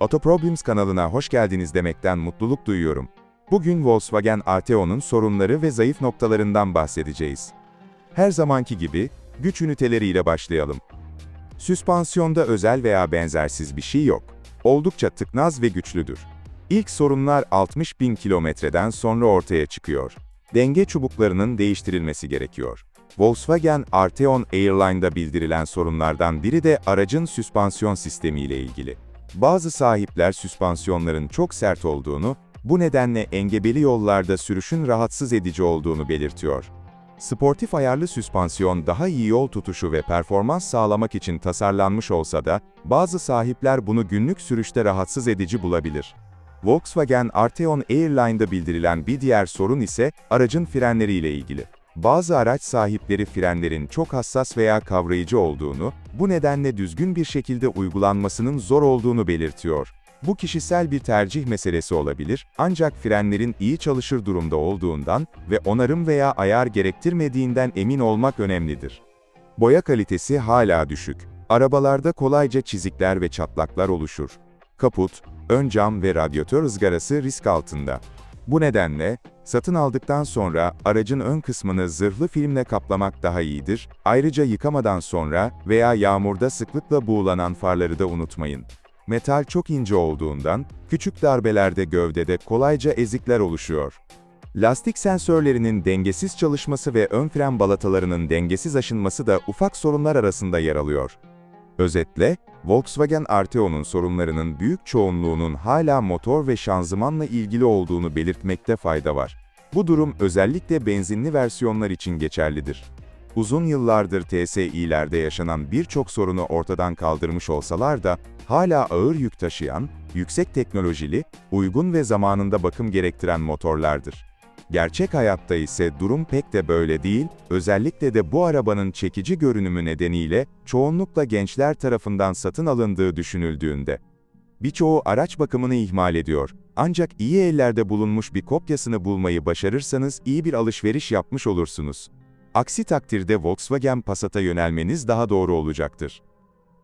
Auto Problems kanalına hoş geldiniz demekten mutluluk duyuyorum. Bugün Volkswagen Arteon'un sorunları ve zayıf noktalarından bahsedeceğiz. Her zamanki gibi, güç üniteleriyle başlayalım. Süspansiyonda özel veya benzersiz bir şey yok. Oldukça tıknaz ve güçlüdür. İlk sorunlar 60 bin kilometreden sonra ortaya çıkıyor. Denge çubuklarının değiştirilmesi gerekiyor. Volkswagen Arteon Airline'da bildirilen sorunlardan biri de aracın süspansiyon sistemi ile ilgili. Bazı sahipler süspansiyonların çok sert olduğunu, bu nedenle engebeli yollarda sürüşün rahatsız edici olduğunu belirtiyor. Sportif ayarlı süspansiyon daha iyi yol tutuşu ve performans sağlamak için tasarlanmış olsa da, bazı sahipler bunu günlük sürüşte rahatsız edici bulabilir. Volkswagen Arteon Airline'da bildirilen bir diğer sorun ise aracın frenleriyle ilgili. Bazı araç sahipleri frenlerin çok hassas veya kavrayıcı olduğunu, bu nedenle düzgün bir şekilde uygulanmasının zor olduğunu belirtiyor. Bu kişisel bir tercih meselesi olabilir, ancak frenlerin iyi çalışır durumda olduğundan ve onarım veya ayar gerektirmediğinden emin olmak önemlidir. Boya kalitesi hala düşük. Arabalarda kolayca çizikler ve çatlaklar oluşur. Kaput, ön cam ve radyatör ızgarası risk altında. Bu nedenle, satın aldıktan sonra aracın ön kısmını zırhlı filmle kaplamak daha iyidir, ayrıca yıkamadan sonra veya yağmurda sıklıkla buğulanan farları da unutmayın. Metal çok ince olduğundan, küçük darbelerde gövdede kolayca ezikler oluşuyor. Lastik sensörlerinin dengesiz çalışması ve ön fren balatalarının dengesiz aşınması da ufak sorunlar arasında yer alıyor. Özetle, Volkswagen Arteon'un sorunlarının büyük çoğunluğunun hala motor ve şanzımanla ilgili olduğunu belirtmekte fayda var. Bu durum özellikle benzinli versiyonlar için geçerlidir. Uzun yıllardır TSI'lerde yaşanan birçok sorunu ortadan kaldırmış olsalar da, hala ağır yük taşıyan, yüksek teknolojili, uygun ve zamanında bakım gerektiren motorlardır. Gerçek hayatta ise durum pek de böyle değil, özellikle de bu arabanın çekici görünümü nedeniyle çoğunlukla gençler tarafından satın alındığı düşünüldüğünde. Birçoğu araç bakımını ihmal ediyor. Ancak iyi ellerde bulunmuş bir kopyasını bulmayı başarırsanız iyi bir alışveriş yapmış olursunuz. Aksi takdirde Volkswagen Passat'a yönelmeniz daha doğru olacaktır.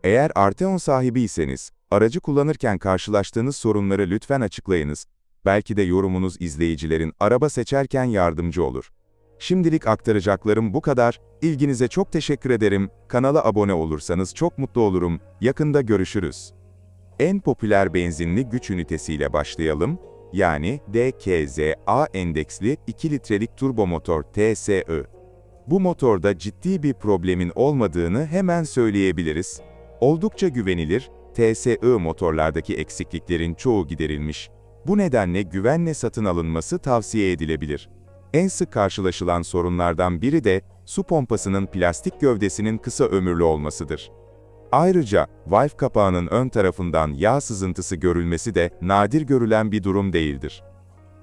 Eğer Arteon sahibiyseniz, aracı kullanırken karşılaştığınız sorunları lütfen açıklayınız. Belki de yorumunuz izleyicilerin araba seçerken yardımcı olur. Şimdilik aktaracaklarım bu kadar. İlginize çok teşekkür ederim. Kanala abone olursanız çok mutlu olurum. Yakında görüşürüz. En popüler benzinli güç ünitesiyle başlayalım. Yani DKZ-A endeksli 2 litrelik turbomotor TSI. Bu motorda ciddi bir problemin olmadığını hemen söyleyebiliriz. Oldukça güvenilir, TSI motorlardaki eksikliklerin çoğu giderilmiş. Bu nedenle güvenle satın alınması tavsiye edilebilir. En sık karşılaşılan sorunlardan biri de su pompasının plastik gövdesinin kısa ömürlü olmasıdır. Ayrıca, valve kapağının ön tarafından yağ sızıntısı görülmesi de nadir görülen bir durum değildir.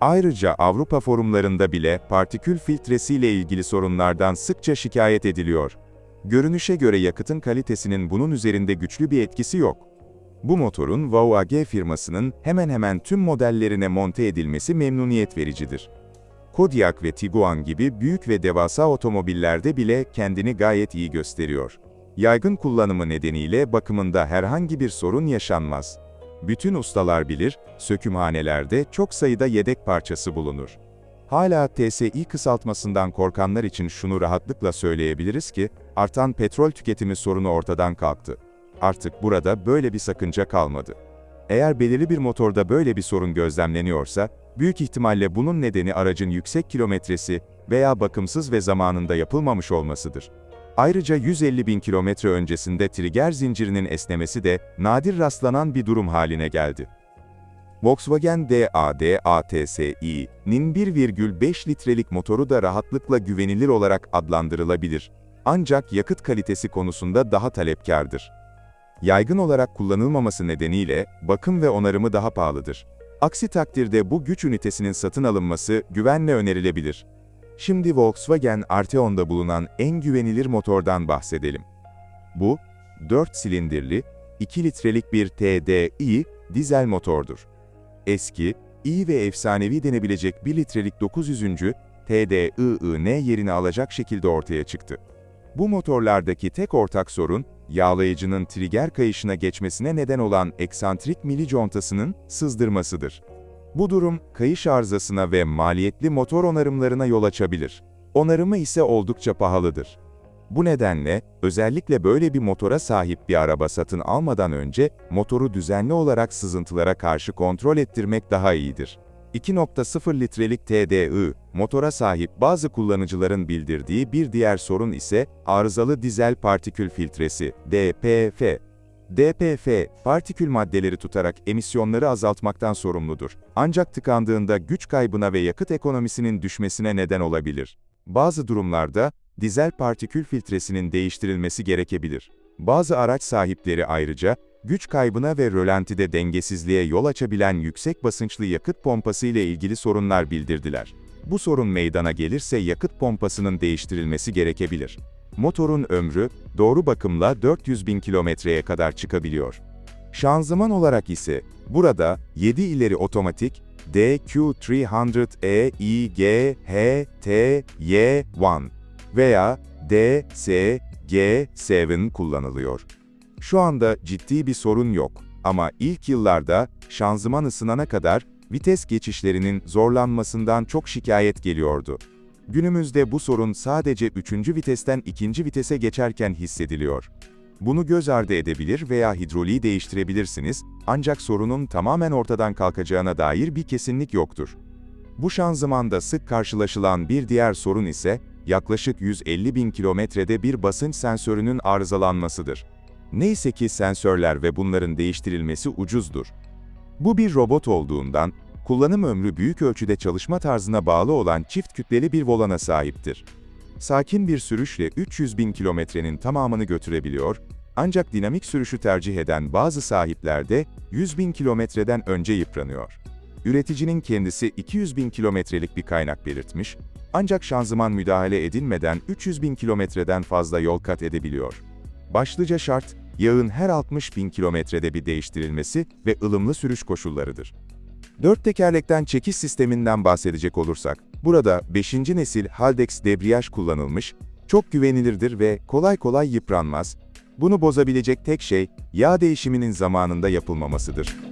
Ayrıca Avrupa forumlarında bile partikül filtresiyle ilgili sorunlardan sıkça şikayet ediliyor. Görünüşe göre yakıtın kalitesinin bunun üzerinde güçlü bir etkisi yok. Bu motorun VAG firmasının hemen hemen tüm modellerine monte edilmesi memnuniyet vericidir. Kodiaq ve Tiguan gibi büyük ve devasa otomobillerde bile kendini gayet iyi gösteriyor. Yaygın kullanımı nedeniyle bakımında herhangi bir sorun yaşanmaz. Bütün ustalar bilir, sökümhanelerde çok sayıda yedek parçası bulunur. Hala TSI kısaltmasından korkanlar için şunu rahatlıkla söyleyebiliriz ki, artan petrol tüketimi sorunu ortadan kalktı. Artık burada böyle bir sakınca kalmadı. Eğer belirli bir motorda böyle bir sorun gözlemleniyorsa, büyük ihtimalle bunun nedeni aracın yüksek kilometresi veya bakımsız ve zamanında yapılmamış olmasıdır. Ayrıca 150 bin kilometre öncesinde trigger zincirinin esnemesi de nadir rastlanan bir durum haline geldi. Volkswagen DAD ATSI'nin 1,5 litrelik motoru da rahatlıkla güvenilir olarak adlandırılabilir. Ancak yakıt kalitesi konusunda daha talepkardır. Yaygın olarak kullanılmaması nedeniyle bakım ve onarımı daha pahalıdır. Aksi takdirde bu güç ünitesinin satın alınması güvenle önerilebilir. Şimdi Volkswagen Arteon'da bulunan en güvenilir motordan bahsedelim. Bu, 4 silindirli, 2 litrelik bir TDI dizel motordur. Eski, iyi ve efsanevi denebilecek 1 litrelik 900. TDI'ın yerini alacak şekilde ortaya çıktı. Bu motorlardaki tek ortak sorun, yağlayıcının trigger kayışına geçmesine neden olan eksantrik mili contasının sızdırmasıdır. Bu durum, kayış arızasına ve maliyetli motor onarımlarına yol açabilir. Onarımı ise oldukça pahalıdır. Bu nedenle, özellikle böyle bir motora sahip bir araba satın almadan önce, motoru düzenli olarak sızıntılara karşı kontrol ettirmek daha iyidir. 2.0 litrelik TDI, motora sahip bazı kullanıcıların bildirdiği bir diğer sorun ise, arızalı dizel partikül filtresi, DPF. DPF, partikül maddeleri tutarak emisyonları azaltmaktan sorumludur. Ancak tıkandığında güç kaybına ve yakıt ekonomisinin düşmesine neden olabilir. Bazı durumlarda, dizel partikül filtresinin değiştirilmesi gerekebilir. Bazı araç sahipleri ayrıca, güç kaybına ve rölantide dengesizliğe yol açabilen yüksek basınçlı yakıt pompası ile ilgili sorunlar bildirdiler. Bu sorun meydana gelirse yakıt pompasının değiştirilmesi gerekebilir. Motorun ömrü, doğru bakımla 400 bin kilometreye kadar çıkabiliyor. Şanzıman olarak ise, burada 7 ileri otomatik, DQ300E IGHTY1 veya DSG7 kullanılıyor. Şu anda ciddi bir sorun yok ama ilk yıllarda şanzıman ısınana kadar vites geçişlerinin zorlanmasından çok şikayet geliyordu. Günümüzde bu sorun sadece 3. vitesten 2. vitese geçerken hissediliyor. Bunu göz ardı edebilir veya hidroliği değiştirebilirsiniz, ancak sorunun tamamen ortadan kalkacağına dair bir kesinlik yoktur. Bu şanzımanda sık karşılaşılan bir diğer sorun ise, yaklaşık 150 bin kilometrede bir basınç sensörünün arızalanmasıdır. Neyse ki sensörler ve bunların değiştirilmesi ucuzdur. Bu bir robot olduğundan, kullanım ömrü büyük ölçüde çalışma tarzına bağlı olan çift kütleli bir volana sahiptir. Sakin bir sürüşle 300 bin kilometrenin tamamını götürebiliyor, ancak dinamik sürüşü tercih eden bazı sahiplerde 100 bin kilometreden önce yıpranıyor. Üreticinin kendisi 200 bin kilometrelik bir kaynak belirtmiş, ancak şanzıman müdahale edilmeden 300 bin kilometreden fazla yol kat edebiliyor. Başlıca şart, yağın her 60 bin kilometrede bir değiştirilmesi ve ılımlı sürüş koşullarıdır. Dört tekerlekten çekiş sisteminden bahsedecek olursak, burada 5. nesil Haldex debriyaj kullanılmış, çok güvenilirdir ve kolay kolay yıpranmaz. Bunu bozabilecek tek şey, yağ değişiminin zamanında yapılmamasıdır.